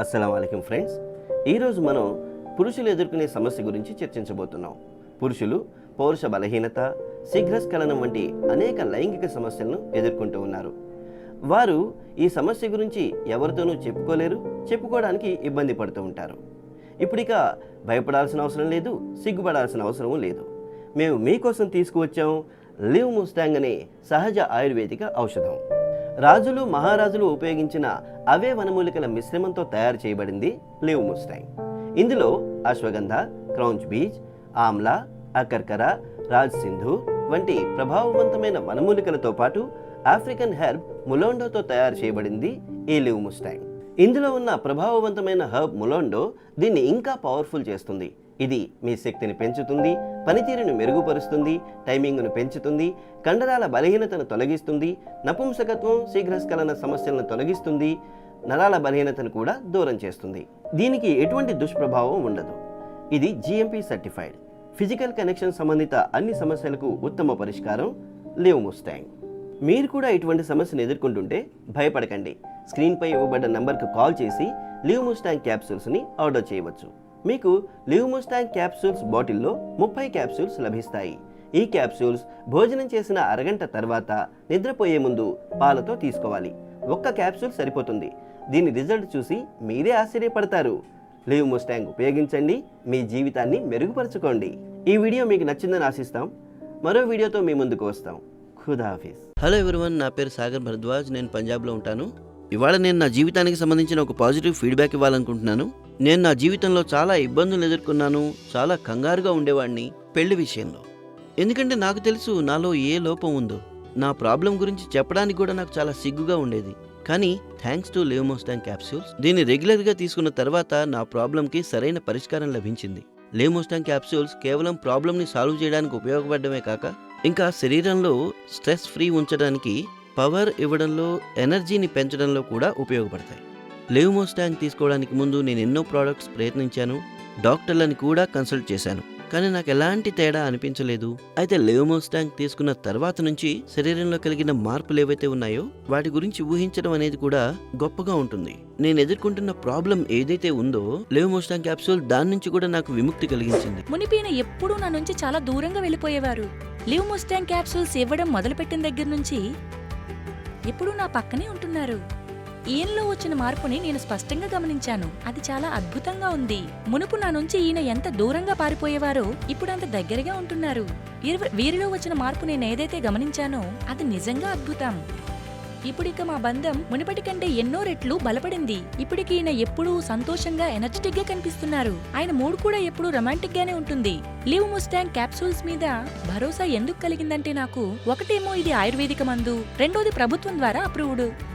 అస్సలం అయికం ఫ్రెండ్స్. ఈరోజు మనం పురుషులు ఎదుర్కొనే సమస్య గురించి చర్చించబోతున్నాం. పురుషులు పౌరుష బలహీనత శీఘ్రస్ఖలనం వంటి అనేక లైంగిక సమస్యలను ఎదుర్కొంటూ ఉన్నారు. వారు ఈ సమస్య గురించి ఎవరితోనూ చెప్పుకోలేరు చెప్పుకోవడానికి ఇబ్బంది పడుతూ ఉంటారు. ఇప్పుడిక భయపడాల్సిన అవసరం లేదు సిగ్గుపడాల్సిన అవసరం లేదు. మేము మీకోసం తీసుకువచ్చాం లివ్ ముస్తాంగ్ అనే సహజ ఆయుర్వేదిక ఔషధం. రాజులు మహారాజులు ఉపయోగించిన అవే వనమూలికల మిశ్రమంతో తయారు చేయబడింది లివ్ ముస్టైన్ ఇందులో అశ్వగంధ క్రౌంచ్ బీజ్ ఆమ్లా అకర్కర రాజ్ సింధు వంటి ప్రభావవంతమైన వనమూలికలతో పాటు ఆఫ్రికన్ హెర్బ్ ములోండోతో తయారు చేయబడింది ఈ లివ్ ముస్టాంగ్ ఇందులో ఉన్న ప్రభావవంతమైన హర్బ్ ములోండో దీన్ని ఇంకా పవర్ఫుల్ చేస్తుంది. ఇది మీ శక్తిని పెంచుతుంది పనితీరును మెరుగుపరుస్తుంది టైమింగ్ను పెంచుతుంది కండరాల బలహీనతను తొలగిస్తుంది నపుంసకత్వం శీఘ్రస్ఖలన సమస్యలను తొలగిస్తుంది నరాల బలహీనతను కూడా దూరం చేస్తుంది. దీనికి ఎటువంటి దుష్ప్రభావం ఉండదు. ఇది జిఎంపీ సర్టిఫైడ్ ఫిజికల్ కనెక్షన్ సంబంధిత అన్ని సమస్యలకు ఉత్తమ పరిష్కారం లివ్ ముస్టాంగ్ మీరు కూడా ఇటువంటి సమస్యను ఎదుర్కొంటుంటే భయపడకండి. స్క్రీన్పై ఇవ్వబడ్డ నంబర్కు కాల్ చేసి లివ్ ముస్టాంగ్ క్యాప్సూల్స్ని ఆర్డర్ చేయవచ్చు. మీకు లివ్ ముస్టాంగ్ క్యాప్సూల్స్ బాటిల్లో ముప్పై క్యాప్సూల్స్ లభిస్తాయి. ఈ క్యాప్సూల్స్ భోజనం చేసిన అరగంట తర్వాత నిద్రపోయే ముందు పాలతో తీసుకోవాలి. ఒక్క క్యాప్సూల్ సరిపోతుంది. దీని రిజల్ట్ చూసి మీరే ఆశ్చర్యపడతారు. లివ్ ముస్టాంగ్ ఉపయోగించండి. మీ జీవితాన్ని మెరుగుపరచుకోండి. ఈ వీడియో మీకు నచ్చిందని ఆశిస్తాం. మరో వీడియోతో మీ ముందుకు వస్తాం. ఖుదాఫీస్ హలో ఎవరివన్ నా పేరు సాగర్ భరద్వాజ్ నేను పంజాబ్లో ఉంటాను. ఇవాళ నేను నా జీవితానికి సంబంధించిన ఒక పాజిటివ్ ఫీడ్బ్యాక్ ఇవ్వాలనుకుంటున్నాను. నేను నా జీవితంలో చాలా ఇబ్బందులు ఎదుర్కొన్నాను చాలా కంగారుగా ఉండేవాడిని పెళ్ళి విషయంలో. ఎందుకంటే నాకు తెలుసు నాలో ఏ లోపం ఉందో నా ప్రాబ్లం గురించి చెప్పడానికి కూడా నాకు చాలా సిగ్గుగా ఉండేది. కానీ థ్యాంక్స్ టు లేమోస్టాంగ్ క్యాప్సూల్స్ దీన్ని రెగ్యులర్గా తీసుకున్న తర్వాత నా ప్రాబ్లంకి సరైన పరిష్కారం లభించింది. లేమోస్టాంగ్ క్యాప్సూల్స్ కేవలం ప్రాబ్లంని సాల్వ్ చేయడానికి ఉపయోగపడమే కాక ఇంకా శరీరంలో స్ట్రెస్ ఫ్రీ ఉంచడానికి పవర్ ఇవ్వడంలో ఎనర్జీని పెంచడంలో కూడా ఉపయోగపడతాయి. లేవమోస్టాంగ్ తీసుకోవడానికి ముందు నేను ఎన్నో ప్రోడక్ట్స్ ప్రయత్నించాను డాక్టర్లను కూడా కన్సల్ట్ చేశాను. కానీ నాకు ఎలాంటి తేడా అనిపించలేదు. అయితే లేవమోస్టాంగ్ తీసుకున్న తర్వాత నుంచి శరీరంలో కలిగిన మార్పులు ఏవైతే ఉన్నాయో వాటి గురించి ఊహించడం అనేది కూడా గొప్పగా ఉంటుంది. నేను ఎదుర్కొంటున్న ప్రాబ్లం ఏదైతే ఉందో లేవమోస్టాంగ్ క్యాప్సూల్ దాని నుంచి కూడా నాకు విముక్తి కలిగించింది. మునిపీన ఎప్పుడూ నా నుంచి చాలా దూరంగా వెళ్ళిపోయేవారు. లివ్ మోస్టాంగ్ క్యాప్సూల్స్ ఇవ్వడం మొదలుపెట్టిన దగ్గర నుంచి ఎప్పుడూ నా పక్కనే ఉంటున్నారు. ఈయనలో వచ్చిన మార్పుని నేను స్పష్టంగా గమనించాను. అది చాలా అద్భుతంగా ఉంది. మునుపు నా నుంచి ఈయన ఎంత దూరంగా పారిపోయేవారో ఇప్పుడు అంత దగ్గరగా ఉంటున్నారు. వీరిలో వచ్చిన మార్పు నేను ఏదైతే గమనించానో అది నిజంగా అద్భుతం. ఇప్పుడిక మా బంధం మునుపటి కంటే ఎన్నో రెట్లు బలపడింది. ఇప్పటికి ఈయన ఎప్పుడూ సంతోషంగా ఎనర్జెటిక్గా కనిపిస్తున్నారు. ఆయన మూడ్ కూడా ఎప్పుడూ రొమాంటిక్ గానే ఉంటుంది. లివ్ ముస్టాంగ్ క్యాప్సూల్స్ మీద భరోసా ఎందుకు కలిగిందంటే నాకు ఒకటేమో ఇది ఆయుర్వేదిక మందు రెండోది ప్రభుత్వం ద్వారా అప్రూవ్డ్.